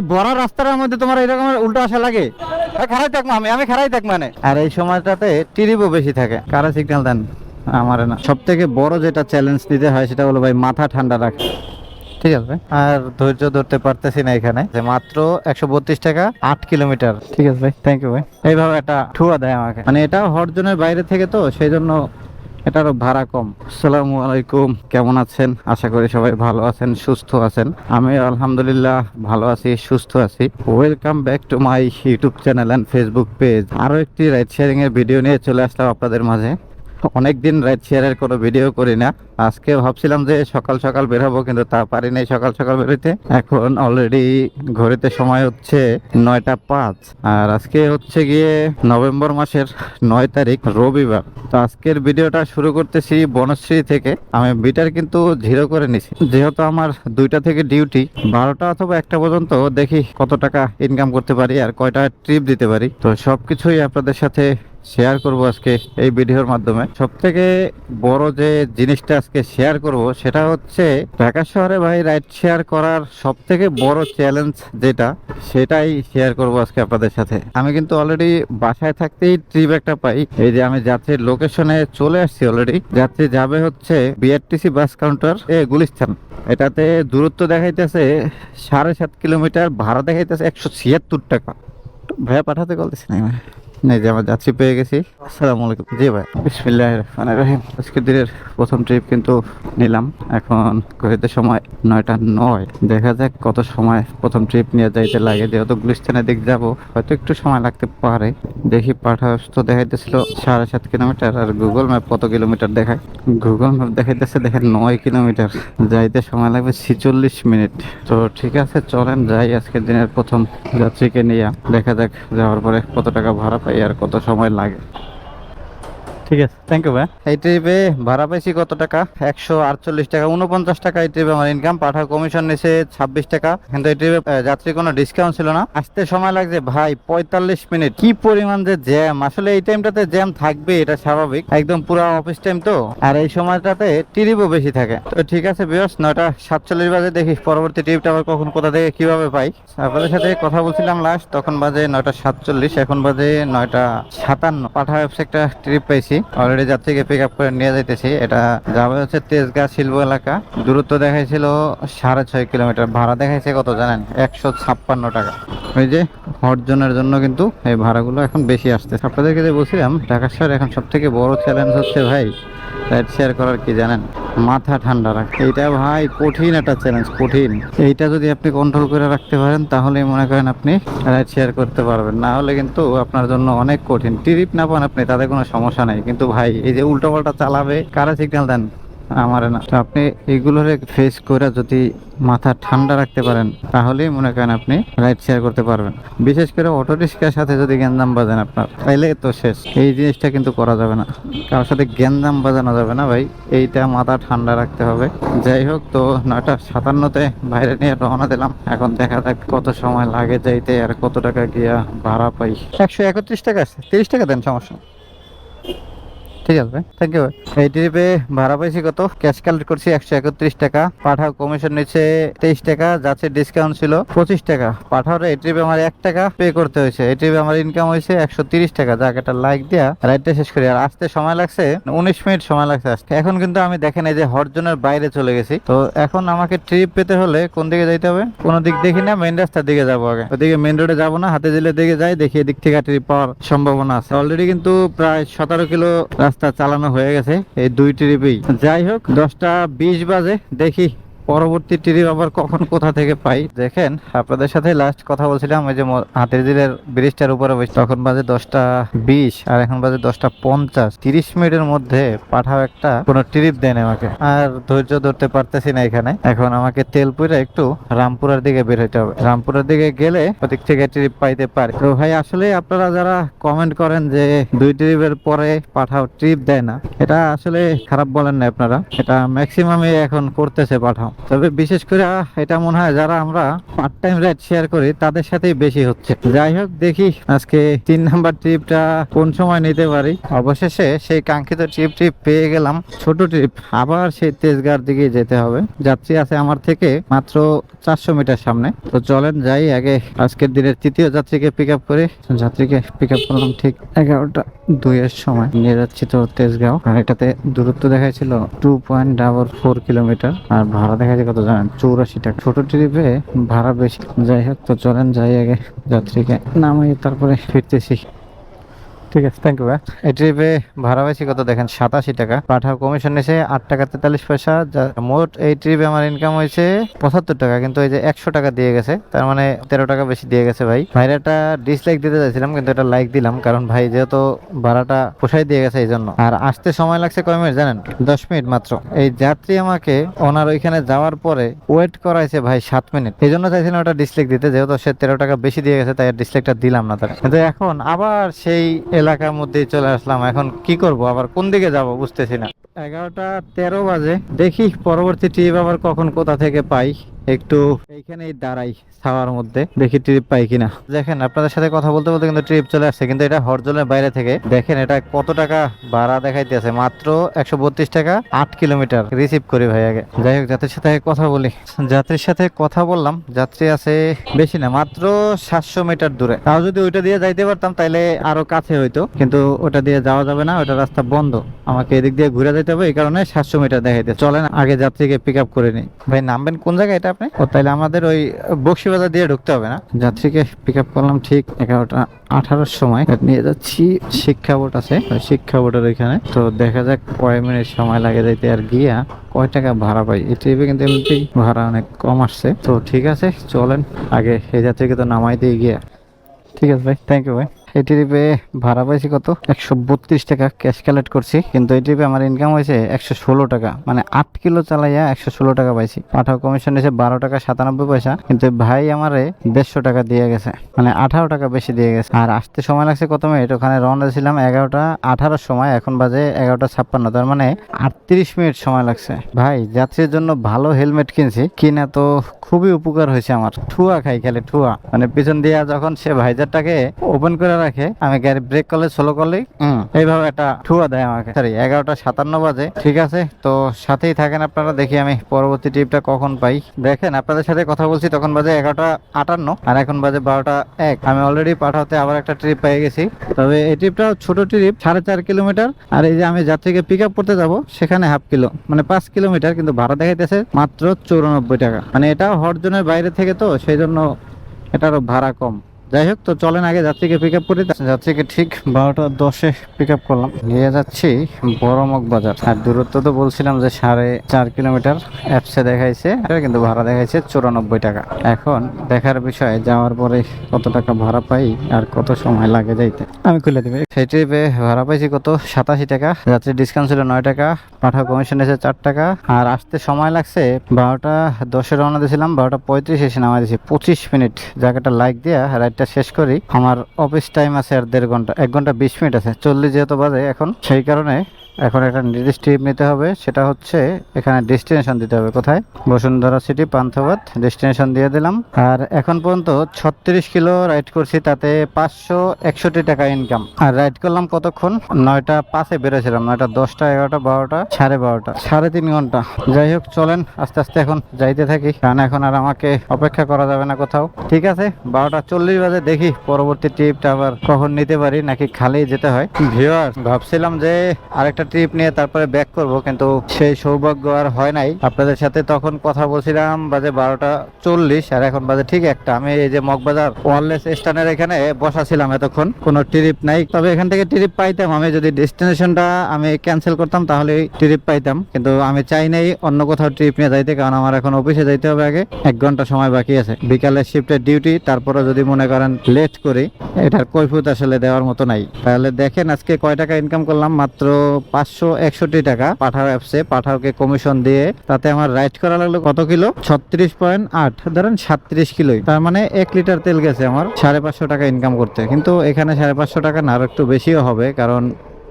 এই বড় রাস্তার মধ্যে তোমার এরকম উল্টো আসা লাগে? খারাই থাক আমি আমি খারাই থাক মানে। আর এই সময়টাতে টিরিপও বেশি থাকে। কারা সিগন্যাল দেন? আমার না। সব থেকে বড় যেটা চ্যালেঞ্জ দিতে হয় সেটা হলো ভাই মাথা ঠান্ডা রাখা। ঠিক আছে? আর ধৈর্য ধরতে পারতেছি না এখানে। যে মাত্র একশো বত্রিশ টাকা, আট কিলোমিটার। ঠিক আছে ভাই? থ্যাংক ইউ ভাই। এইভাবে একটা ঠুয়া দেয় আমাকে। মানে এটা হরজনের বাইরে থেকে তো, সেই জন্য এটারও ভাড়া কম। আসসালামু আলাইকুম। কেমন আছেন? আশা করি সবাই ভালো আছেন, সুস্থ আছেন। আমি আলহামদুলিল্লাহ ভালো আছি, সুস্থ আছি। Welcome back to my YouTube channel and Facebook page আরও একটি রাইড শেয়ারিং এর ভিডিও নিয়ে চলে আসলাম আপনাদের মাঝে। অনেকদিন রাইড শেয়ারের কোনো ভিডিও করি না। আজকে ভাবছিলাম যে সকাল সকাল বের হব, কিন্তু তা পারি নাই। সকাল সকাল বেরোতে এখন অলরেডি ঘড়িতে সময় হচ্ছে নয়টা পাঁচ। আর আজকে হচ্ছে গিয়ে নভেম্বর মাসের নয় তারিখ, রবিবার। তো আজকের ভিডিওটা শুরু করতেছি বনশ্রী থেকে। আমি বিটার কিন্তু জিরো করে নিছি। যেহেতু আমার দুইটা থেকে ডিউটি বারোটা অথবা একটা পর্যন্ত দেখি কত টাকা ইনকাম করতে পারি আর কয়টা ট্রিপ দিতে পারি। তো সবকিছুই আপনাদের সাথে শেয়ার করব আজকে এই ভিডিওর মাধ্যমে। সব থেকে বড় যে জিনিসটা আজকে শেয়ার করব, সেটা হচ্ছে ঢাকা শহরে ভাই রাইড শেয়ার করার সব থেকে বড় চ্যালেঞ্জ যেটা, সেটাই শেয়ার করব আজকে আপনাদের সাথে। আমি কিন্তু অলরেডি বাসায় থাকতেই ট্রিপ একটা পাই। এই যে আমি যাত্রীর লোকেশনে চলে আসছি অলরেডি যাত্রী যাবে হচ্ছে বিআরটিসি বাস কাউন্টার এ গুলিস্তান। এটাতে দূরত্ব দেখাইতেছে সাড়ে সাত কিলোমিটার, ভাড়া দেখাইতেছে একশো ছিয়াত্তর টাকা। ভাইয়া পাঠাতে বলতেছি না। এই যে আমার যাত্রী পেয়ে গেছি। আসসালামু আলাইকুম। জি ভাই বিসমিল্লাহ রহমানির রহিম। আজকের দিনের প্রথম ট্রিপ কিন্তু নিলাম। এখন ঘড়িতে সময় নয়টা নয়। দেখা যাক কত সময় প্রথম ট্রিপ নিয়ে যাইতে লাগে। যেহেতু গুলিস্তানের দিক যাব, হয়তো একটু সময় লাগতে পারে। দেখি পাঠাস তো দেখাইতেছিল সাড়ে সাত কিলোমিটার আর গুগল ম্যাপ কত কিলোমিটার দেখায়। গুগল ম্যাপ দেখাইতেছে দেখেন নয় কিলোমিটার। যাইতে সময় লাগবে ছিচল্লিশ মিনিট। তো ঠিক আছে, চলেন যাই আজকের দিনের প্রথম যাত্রীকে নিয়ে। দেখা যাক যাওয়ার পরে কত টাকা ভাড়া পাই আর কত সময় লাগে? ঠিক আছে থ্যাংক ইউ ভাই। এই ট্রিপে ভাড়া পাইছি কত টাকা? একশো আটচল্লিশ টাকা উনপঞ্চাশ টাকা এই ট্রিপে আমার ইনকাম পাঠা কমিশন নিছে ছাব্বিশ টাকা। কিন্তু এই ট্রিপে যাত্রী কোনো ডিসকাউন্ট ছিল না। আসতে সময় লাগছে, ভাই, পঁয়তাল্লিশ মিনিট কি পরিমাণ যে জ্যাম আসলে এই টাইমটাতে জ্যাম থাকবে এটা স্বাভাবিক। একদম পুরো অফিস টাইম তো। আর এই সময়টাতে ট্রিপও বেশি থাকে। তো ঠিক আছে বিয়স নয়টা সাতচল্লিশ বাজে দেখি পরবর্তী ট্রিপটা আবার কখন, কোথা থেকে কীভাবে পাই। আপনাদের সাথে কথা বলছিলাম লাস্ট তখন বাজে নয়টা সাতচল্লিশ, এখন বাজে নয়টা সাতান্ন। পাঠা অ্যাপস একটা ট্রিপ পাইছি। অলরেডি যার থেকে পিক আপ করে নিয়ে যাইতেছি। এটা যাবে হচ্ছে তেজগা শিল্প এলাকা। দূরত্ব দেখাইছিল সাড়ে ছয় কিলোমিটার। ভাড়া দেখাইছে কত জানেন? একশো ছাপ্পান্ন টাকা। ওই যে অর্জনের জন্য কিন্তু এই ভাড়াগুলো এখন বেশি আসছে আপনাদেরকে যে বলছিলাম, ঢাকা শহর এখন সব থেকে বড় চ্যালেঞ্জ হচ্ছে ভাই রাইড শেয়ার করার কি জানেন? মাথা ঠান্ডা রাখ। এইটা ভাই কঠিন একটা চ্যালেঞ্জ কঠিন। এইটা যদি আপনি কন্ট্রোল করে রাখতে পারেন তাহলে মনে করেন আপনি রাইড শেয়ার করতে পারবেন। না হলে কিন্তু আপনার জন্য অনেক কঠিন। টিরিপ না পান আপনি তাদের কোনো সমস্যা নেই। কিন্তু ভাই, এই যে উল্টো পাল্টা চালাবে, কারা সিগন্যাল দেন? আমার না। তো আপনি এগুলোর ফেস করে যদি মাথা ঠান্ডা রাখতে পারেন, তাহলেই মনে করেন আপনি রাইড শেয়ার করতে পারবেন। বিশেষ করে অটো রিক্সার সাথে যদি গ্যাঞ্জাম বাজেন আপনার, তাইলে তো শেষ। এই জিনিসটা কিন্তু করা যাবে না। কারোর সাথে গ্যাঞ্জাম বাজানো যাবে না ভাই। এইটা মাথা ঠান্ডা রাখতে হবে। যাই হোক, তো নয়টা সাতান্নতে বাইরে নিয়ে রওনা দিলাম। এখন দেখা যাক কত সময় লাগে যাইতে আর কত টাকা গিয়া ভাড়া পাই। একশো একত্রিশ টাকা আছে। তিরিশ টাকা দেন, সমস্যা। ঠিক আছে। থ্যাংক ইউ এই ট্রিপে ভাড়া পাইছি কত? ক্যাশ কালেক্ট করছি একশো একত্রিশ টাকা। পাঠাও কমিশন নিচ্ছে তেইশ টাকা, যাচ্ছে ডিসকাউন্ট ছিল পঁচিশ টাকা। পাঠাওর এই ট্রিপে আমার এক টাকা পে করতে হয়েছে। এই ট্রিপে আমার ইনকাম হয়েছে একশো তিরিশ টাকা। যাক, একটা লাইক দিয়া রাইডটা শেষ করি। আর আসতে সময় লাগছে উনিশ মিনিট সময় লাগছে আসতে এখন কিন্তু আমি দেখেন এই যে হরজনের বাইরে চলে গেছি। তো এখন আমাকে ট্রিপ পেতে হলে কোন দিকে যাইতে হবে? কোন দিক দেখি না মেন রাস্তার দিকে যাব আগে। ওদিকে মেন রোডে যাব না, হাতে জেলের দিকে যাই, দেখি এদিক থেকে ট্রিপ পাওয়ার সম্ভাবনা আছে। অলরেডি কিন্তু প্রায় সতেরো কিলো রাস্তা চালানো হয়ে গেছে এই দুই ট্রিপেই যাই হোক দশটা বিশ বাজে দেখি পরবর্তী ট্রিপ আবার কখন কোথা থেকে পাই? দেখেন, আপনাদের সাথে লাস্ট কথা বলছিলাম, ওই যে হাতের দিলের ব্রিজটার উপরে বসে। তখন বাজে দশটা বিশ, আর এখন বাজে দশটা পঞ্চাশ। তিরিশ মিনিটের মধ্যে পাঠাও একটা কোনো ট্রিপ দেন আমাকে। আর ধৈর্য ধরতে পারতেছি না এখানে। এখন আমাকে তেলপুরে একটু রামপুরার দিকে বের হইতে হবে। রামপুরার দিকে গেলে ওদিক থেকে ট্রিপ পাইতে পারে। তো ভাই, আসলে আপনারা যারা কমেন্ট করেন যে দুই ট্রিপের পরে পাঠাও ট্রিপ দেয় না, এটা আসলে খারাপ বলেন না আপনারা। এটা ম্যাক্সিমামই এখন করতেছে পাঠাও। তবে বিশেষ করে এটা মনে হয় যারা আমরা পার্ট টাইম রাইড শেয়ার করি, তাদের সাথেই বেশি হচ্ছে। যাই হোক, দেখি আজকে তিন নাম্বার ট্রিপটা কোন সময় নিতে পারি। অবশেষে সেই কাঙ্ক্ষিত ট্রিপ ট্রিপ পেয়ে গেলাম। ছোট ট্রিপ আবার সেই তেজগাঁর দিকে যেতে হবে। যাত্রী আছে আমার থেকে মাত্র চারশো মিটার সামনে। তো চলেন যাই আগে আজকের দিনের তৃতীয় যাত্রীকে পিক আপ করে। যাত্রীকে পিক আপ করলাম ঠিক এগারোটা দুইয়ের সময়। নিয়ে যাচ্ছি তো তেজগাঁও। আর এটাতে দূরত্ব দেখাইছিল two point double four kilometre আর ভাড়া দেখাচ্ছে কত জানেন চৌরাশি টাকা। ছোট ট্রিপে ভাড়া বেশি। যাই হোক, তো চলেন যাই আগে যাত্রীকে নামাই, তারপরে ফিরতেছি। ঠিক আছে থ্যাংক ইউ এই ট্রিপে ভাড়া বেশি কত দেখেন, সাতাশি টাকা। পাঠাও কমিশন নিয়েছে আট টাকা তেতাল্লিশ পয়সা। যা- মোট এই ট্রিপে আমার ইনকাম হয়েছে পঁচাত্তর টাকা, কিন্তু এই যে একশো টাকা দিয়ে গেছে, তার মানে তেরো টাকা বেশি দিয়ে গেছে ভাই। ভাইরা একটা ডিসলাইক দিতে চাইছিলাম, কিন্তু এটা লাইক দিলাম, কারণ ভাই যেহেতু ভাড়াটা পোষাই দিয়ে গেছে এই জন্য আর আসতে সময় লাগছে কয় মিনিট জানেন? দশ মিনিট মাত্র। এই যাত্রী আমাকে ওনার ওইখানে যাওয়ার পরে ওয়েট করাইছে ভাই সাত মিনিট। এই জন্য চাইছিলাম ওটা ডিসলাইক দিতে, যেহেতু সে তেরো টাকা বেশি দিয়ে গেছে, তাই ডিসলাইকটা দিলাম না তার। কিন্তু এখন আবার সেই এলাকার মধ্যেই চলে আসলাম। এখন কি করব? আবার কোন দিকে যাব বুঝতেছি না। এগারোটা তেরো বাজে। দেখি পরবর্তী ট্রিপ আবার কখন কোথা থেকে পাই। একটু এইখানেই দাঁড়াই ছাওয়ার মধ্যে, দেখি ট্রিপ পাই কিনা। দেখেন, আপনাদের সাথে কথা বলতে বলতে কিন্তু ট্রিপ চলে আসছে, কিন্তু এটা হরজলের বাইরে থেকে। দেখেন, এটা কত টাকা ভাড়া দেখাইতেছে মাত্র একশো বত্রিশ টাকা, আট কিলোমিটার। রিসিভ করি ভাই আগে। যাই হোক, যাত্রীর সাথে কথা বলি। যাত্রীর সাথে কথা বললাম, যাত্রী আছে বেশি না, মাত্র সাতশো মিটার দূরে। তাও যদি ওইটা দিয়ে যাইতে পারতাম তাহলে আরও কাছে হইতো। কিন্তু ওটা দিয়ে যাওয়া যাবে না, ওটা রাস্তা বন্ধ। আমাকে এদিক দিয়ে ঘুরে যেতে হবে, এই কারণে সাতশো মিটার দেখাইতে। চলেন, আগে যাত্রীকে পিক আপ করে নিই। ভাই, নামবেন কোন জায়গায় এটা? আপনি? ও তাহলে আমাদের ওই বক্সিবাজার দিয়ে ঢুকতে হবে না? যাত্রীকে পিক আপ করলাম ঠিক এগারোটা আঠারোর সময়। নিয়ে যাচ্ছি, শিক্ষা বোর্ড আছে শিক্ষা বোর্ডের এখানে তো দেখা যাক কয় মিনিট সময় লাগে যাইতে আর গিয়া কয় টাকা ভাড়া পাই। এই কিন্তু এমনিতেই ভাড়া অনেক কম আসছে। তো ঠিক আছে, চলেন, আগে এই যাত্রীকে তো নামাই দিয়ে গিয়া। ঠিক আছে ভাই থ্যাংক ইউ ভাই। ট্রিপে ভাড়া পাইছি কত? একশো বত্রিশ টাকা ক্যাশ কালেক্ট করছি। কিন্তু ট্রিপে আমার ইনকাম হয়েছে একশো ষোলো টাকা। মানে আট কিলো চালাইয়া একশো ষোলো টাকা পাইছি। পাঠাও কমিশন এসে বারো টাকা সাতানব্বই পয়সা। কিন্তু ভাই আমারে দেড়শো টাকা দিয়ে গেছে। মানে আঠারো টাকা বেশি দিয়ে গেছে। আর আসতে সময় লাগছে কত মিনিট? ওখানে রওনা ছিলাম এগারোটা আঠারোর সময়। এখন বাজে এগারোটা ছাপ্পান্ন। তার মানে আটত্রিশ মিনিট সময় লাগছে। ভাই, যাত্রীর জন্য ভালো হেলমেট কিনছি। কিনা তো খুবই উপকার হয়েছে আমার। ঠুয়া খাই খেলে ঠুয়া। মানে পিছন দিয়ে যখন সে ভাইজারটাকে ওপেন করে রাখে আমি গাড়ি ব্রেক করলে স্লো করলেই হুম, এইভাবে একটা ঠুয়া দেয় আমাকে। সরি এগারোটা সাতান্ন বাজে। ঠিক আছে তো সাথেই থাকেন আপনারা দেখি আমি পরবর্তী ট্রিপটা কখন পাই। দেখেন আপনাদের সাথে কথা বলছি তখন বাজে এগারোটা আটান্ন আর এখন বাজে বারোটা এক। আমি অলরেডি পাঠাতে আবার একটা ট্রিপ পেয়ে গেছি। তবে এই ট্রিপটা ছোট ট্রিপ সাড়ে চার কিলোমিটার আর এই যে আমি যাত্রীকে পিক আপ করতে যাব সেখানে হাফ কিলো মানে পাঁচ কিলোমিটার কিন্তু ভাড়া দেখাইতেছে মাত্র চৌরানব্বই টাকা। মানে এটা হরজনের বাইরে থেকে তো সেই জন্য এটারও ভাড়া কম। যাই হোক তো চলেন আগে যাত্রীকে পিক আপ করি যাত্রীকে ঠিক বারোটা দশে পিক আপ করলাম। নিয়ে যাচ্ছি বড়মগ বাজার। আর দূরত্ব তো বলছিলাম যে সাড়ে চার কিলোমিটার। অ্যাপসে দেখাইছে কিন্তু ভাড়া দেখাইছে চুরানব্বই টাকা। এখন দেখার বিষয় যাওয়ার পরে কত টাকা ভাড়া পাই আর কত সময় লাগে যাইতে? আমি খুলে দিবি। সেই ট্রিপে ভাড়া পাইছি কত? সাতাশি টাকা। যাত্রীর ডিসকাউন্ট ছিল নয় টাকা। পাঠা কমিশন এসে চার টাকা। আর আসতে সময় লাগছে বারোটা দশে রওনা দিয়েছিলাম। বারোটা পঁয়ত্রিশ এসে নামাই দিয়েছি। পঁচিশ মিনিট। জায়গাটা লাইক দিয়া রাইডটা শেষ করি। আমার অফিস টাইম আছে আর দেড় ঘণ্টা, এক ঘণ্টা বিশ মিনিট আছে। চল্লিশ যেহেতু বাজে এখন, সেই কারণে এখন একটা নির্দিষ্ট ট্রিপ নিতে হবে। সেটা হচ্ছে এখানে ডেস্টিনেশন দিতে হবে। কোথায়? বসুন্ধরা সিটি পান্থবাদ ডেস্টিনেশন দিয়ে দিলাম। আর এখন পর্যন্ত ছত্রিশ কিলো রাইড করছি, তাতে পাঁচশো একষট্টি টাকা ইনকাম আর রাইড করলাম কতক্ষণ? নয়টা পাঁচে বেরোছিলাম। নয়টা দশটা, এগারোটা, বারোটা, সাড়ে বারোটা, সাড়ে তিন ঘণ্টা। যাই হোক, চলেন, আস্তে আস্তে এখন যাইতে থাকি। কারণ এখন আর আমাকে অপেক্ষা করা যাবে না কোথাও। ঠিক আছে, বারোটা চল্লিশ বাজে দেখি পরবর্তী ট্রিপটা আবার কখন নিতে পারি, নাকি খালি যেতে হয়। ভিউয়ার ভাবছিলাম যে আরেকটা ট্রিপ নিয়ে তারপরে ব্যাক করব, কিন্তু সেই সৌভাগ্য আর হয় নাই। আপনাদের সাথে তখন কথা বলছিলাম, বাজে বারোটা চল্লিশ, আর এখন বাজে ঠিক একটা। আমি এই যে মগবাজার ওয়ারলেস স্ট্যান্ডের এখানে বসা ছিলাম এতক্ষণ, কোনো ট্রিপ নাই। তবে এখান থেকে ট্রিপ পাইতাম, আমি যদি ডেস্টিনেশনটা আমি ক্যান্সেল করতাম, তাহলে ট্রিপ পাইতাম। কিন্তু আমি চাই নাই অন্য কোথাও ট্রিপ নিয়ে যাইতে, কারণ আমার এখন অফিসে যাইতে হবে আগে। এক ঘণ্টা সময় বাকি আছে। বিকালে শিফটের ডিউটি তারপরে যদি মনে করেন লেট করি, এটার কৈফুত আসলে দেওয়ার মতো নাই। তাহলে দেখেন আজকে কয় টাকা ইনকাম করলাম, মাত্র পাঁচশো একষট্টি টাকা। পাঠাও অ্যাপসে, পাঠাওকে কমিশন দিয়ে। তাতে আমার রাইড করা লাগল কত কিলো? ছত্রিশ পয়েন্ট আট, ধরেন সাতত্রিশ কিলোই। তার মানে এক লিটার তেল গেছে আমার, সাড়ে পাঁচশো টাকা ইনকাম করতে। কিন্তু এখানে সাড়ে পাঁচশো টাকা না, আর একটু বেশিও হবে, কারণ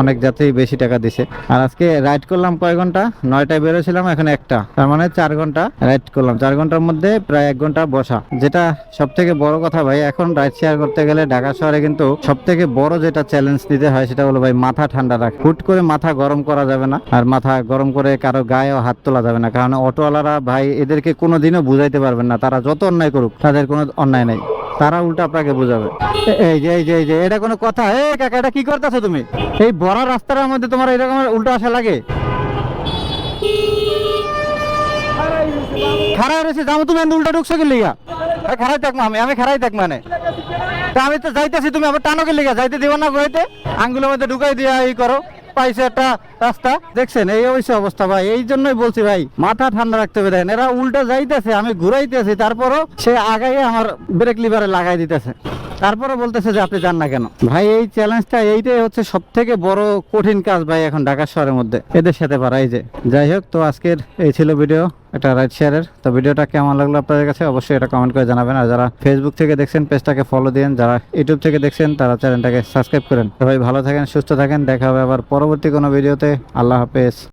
অনেক যাত্রী বেশি টাকা দিছে। আর আজকে রাইড করলাম কয় ঘণ্টা? নয়টায় বেরোছিলাম, এখন একটা। তার মানে চার ঘণ্টা রাইড করলাম। চার ঘণ্টার মধ্যে প্রায় এক ঘণ্টা বসা। যেটা সব থেকে বড় কথা ভাই, এখন রাইড শেয়ার করতে গেলে ঢাকা শহরে কিন্তু সব থেকে বড় যেটা চ্যালেঞ্জ নিতে হয়, সেটা হলো ভাই মাথা ঠান্ডা রাখ। হুট করে মাথা গরম করা যাবে না, আর মাথা গরম করে কারও গায়েও হাত তোলা যাবে না। কারণ অটোওয়ালারা ভাই, এদেরকে কোনোদিনও বুঝাইতে পারবেন না। তারা যত অন্যায় করুক, তাদের কোনো অন্যায় নাই। তারা উল্টা আপনাকে বুঝাবে। এ- এই যে এই যে এই যে, এটা কোনো কথা? এই কাকা, এটা কি করতেছো তুমি? এই বড় রাস্তার মধ্যে তোমার এরকম উল্টো আসা লাগে? খারাপ রয়েছে যাব তুমি উল্টা ঢুকছো কি লিগা? খারাই থাকব আমি আমি খারাই থাক মানে। আমি তো যাইতেছি তুমি, আবার টানো কি লিগা? যাইতে দিব না গইতে আঙ্গুলের মধ্যে ঢুকাই দিয়া এই করো। পাইছে একটা রাস্তা। দেখছেন, এই হয়েছে অবস্থা ভাই। এই জন্যই বলছি ভাই, মাথা ঠান্ডা রাখতে হবে। দেখেন, এরা উল্টা যাইতেছে, আমি ঘুরাইতেছি, তারপরও সে আগাই আমার ব্রেক লিভারে লাগাই দিতেছে। তারপরে বলতেছে যে আপনি যান না কেন? ভাই, এই চ্যালেঞ্জটা এইটাই হচ্ছে সব থেকে বড় কঠিন কাজ ভাই এখন ঢাকা শহরের মধ্যে। এদের সাথে পারা, এই যে। যাই হোক, তো আজকের এই ছিল ভিডিও একটা রাইড শেয়ারের তো ভিডিওটা কেমন লাগল আপনাদের কাছে? অবশ্যই এটা কমেন্ট করে জানাবেন। আর যারা ফেসবুক থেকে দেখছেন পেজটাকে ফলো দিন যারা ইউটিউব থেকে দেখছেন, তারা চ্যানেলটাকে সাবস্ক্রাইব করেন। ভাই, ভালো থাকেন, সুস্থ থাকেন। দেখা হবে আবার পরবর্তী কোনো ভিডিওতে আল্লাহ হাফেজ।